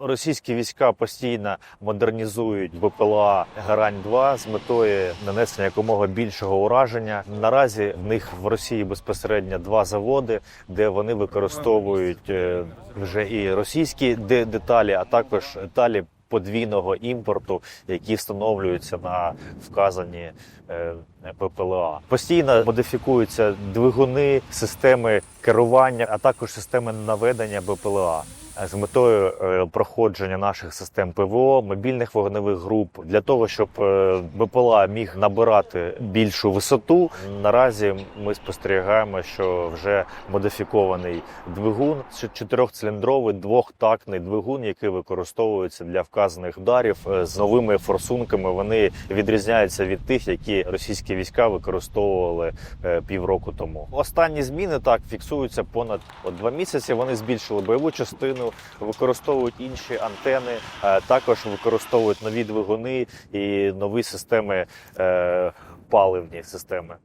Російські війська постійно модернізують БПЛА Гарань-2 з метою нанесення якомога більшого ураження. Наразі в них в Росії безпосередньо два заводи, де вони використовують е, вже і російські деталі, а також деталі подвійного імпорту, які встановлюються на вказані е, ППЛА. Постійно модифікуються двигуни, системи керування, а також системи наведення БПЛА. З метою е, проходження наших систем ПВО, мобільних вогневих груп для того, щоб е, БПЛА міг набирати більшу висоту. Наразі ми спостерігаємо, що вже модифікований двигун чотирьохциліндровий двохтактний двигун, який використовується для вказаних ударів е, з новими форсунками. Вони відрізняються від тих, які російські війська використовували е, півроку тому. Останні зміни так фіксуються понад два місяці. Вони збільшили бойову частину, використовують інші антени, е, також використовують нові двигуни і нові системи е, паливні системи.